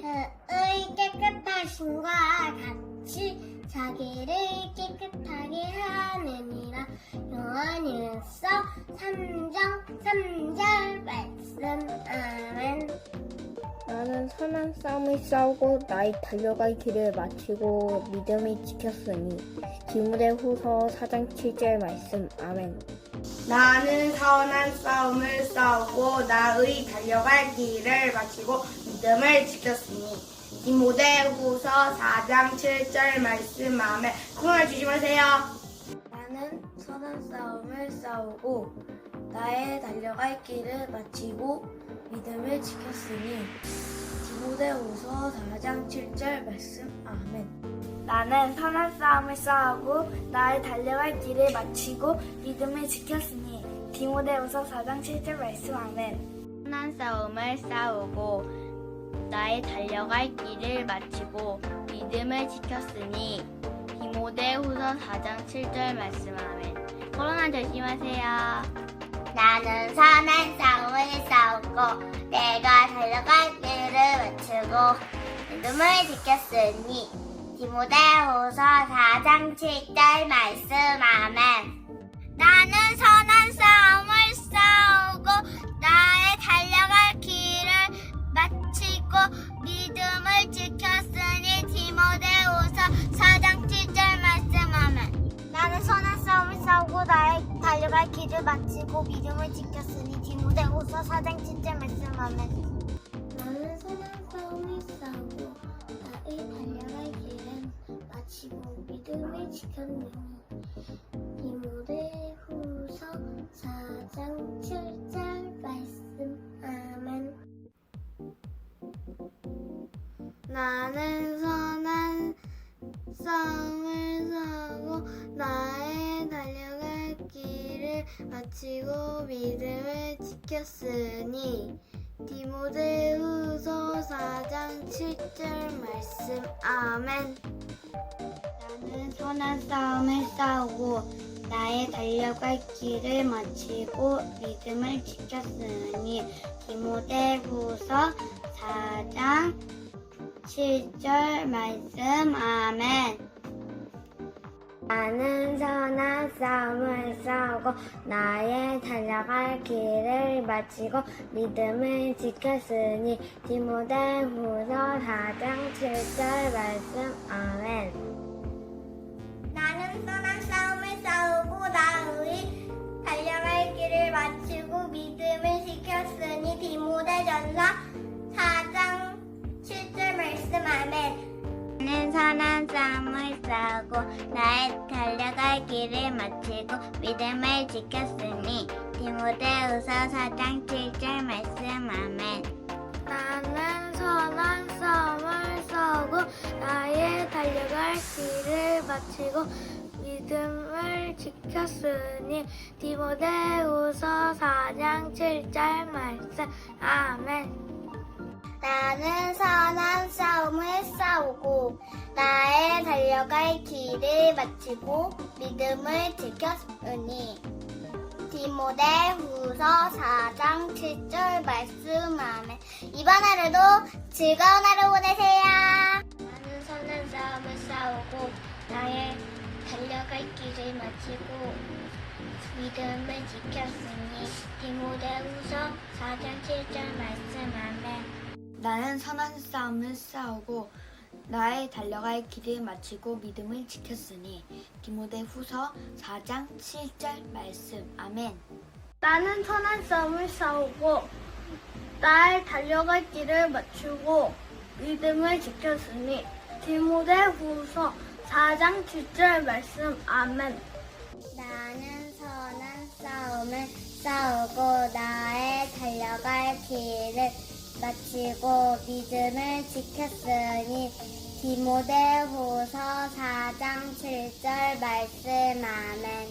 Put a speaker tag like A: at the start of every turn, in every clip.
A: 그의 깨끗하심과 같이 자기를 깨끗하게 하느니라 요한일서 3장 3절 말씀 아멘
B: 나는 선한 싸움을 싸우고 나의 달려갈 길을 마치고 믿음을 지켰으니 디모데후서 4장 7절 말씀 아멘.
C: 나는 선한 싸움을 싸우고 나의 달려갈 길을 마치고 믿음을 지켰으니 디모데후서 4장 7절 말씀 아멘 그만 조심하세요.
D: 나는 선한 싸움을 싸우고 나의 달려갈 길을 마치고 믿음을 지켰으니 디모데후서 4장 7절 말씀 아멘. 나는 선한 싸움을 싸우고 나의 달려갈 길을 마치고 믿음을 지켰으니 디모데후서 4장 7절 말씀 아멘.
E: 선한 싸움을 싸우고 나의 달려갈 길을 마치고 믿음을 지켰으니 디모데후서 4장 7절 말씀 아멘. 코로나 조심하세요.
A: 나는 선한 싸움을 싸우고 내가 달려갈 길을 마치고 믿음을 지켰으니 디모데후서 4장 7절 말씀 아멘. 나는 선한 싸움을 싸우고 나의 달려갈 길을 마치고 달려갈 길을 마치고 믿음을 지켰으니 디모데 후서 4장 7절 말씀 아멘 나는 선한 싸움을 싸우고 나의 달려갈 길을 마치고 믿음을 지켰으니 디모데후서 4장 7절 말씀 아멘.
D: 나는 선한 싸움을 싸우고 나의 달려갈 길을 마치고 믿음을 지켰으니 디모데후서 4장 7절 말씀. 아멘. 나는 선한 싸움을 싸우고 나의 달려갈 길을 마치고 믿음을 지켰으니 디모데후서 4장 7절 말씀. 아멘 나는 선한 싸움을 싸우고 나의 달려갈 길을 마치고 믿음을 지켰으니 디모데후서 4장 7절 말씀. 아멘
A: 선한 싸움을 싸우고 나의 달려갈 길을 마치고 믿음을 지켰으니
E: 디모데후서 4장 7절 말씀 아멘.
D: 나는 선한 싸움을 싸우고 나의 달려갈 길을 마치고 믿음을 지켰으니 디모데후서 4장 7절 말씀 아멘
A: 나는 선한 싸움을 싸우고 나의 달려갈 길을 마치고 믿음을 지켰으니 디모데 후서 4장 7절 말씀 아멘 이번 하루도 즐거운 하루 보내세요
E: 나는 선한 싸움을 싸우고 나의 달려갈 길을 마치고 믿음을 지켰으니 디모데 후서 4장 7절 말씀 아멘.
D: 나는 선한 싸움을 싸우고 나의 달려갈 길을 마치고 믿음을 지켰으니 디모데 후서 4장 7절 말씀. 아멘. 나는 선한 싸움을 싸우고 나의 달려갈 길을 마치고 믿음을 지켰으니 디모데 후서 4장 7절 말씀. 아멘.
A: 나는 선한 싸움을 싸우고 나의 달려갈 길을 마치고 믿음을 지켰으니 디모데후서 4장 7절 말씀 아멘.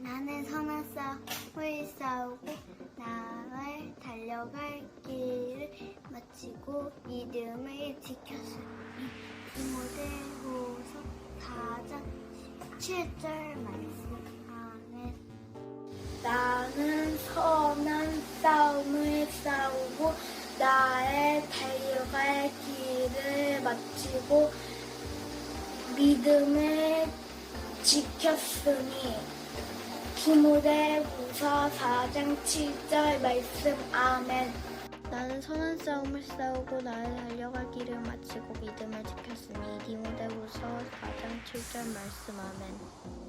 A: 나는 선한 싸움을 싸우고 나의 달려갈 길을 마치고 믿음을 지켰으니 디모데후서 4장 7절 말씀
D: 선한 싸움을 싸우고 나의 달려갈 길을 마치고 믿음을 지켰으니 디모데후서 4장 7절 말씀 아멘.
B: 나는 선한 싸움을 싸우고 나의 달려갈 길을 마치고 믿음을 지켰으니 디모데후서 4장 7절 말씀 아멘.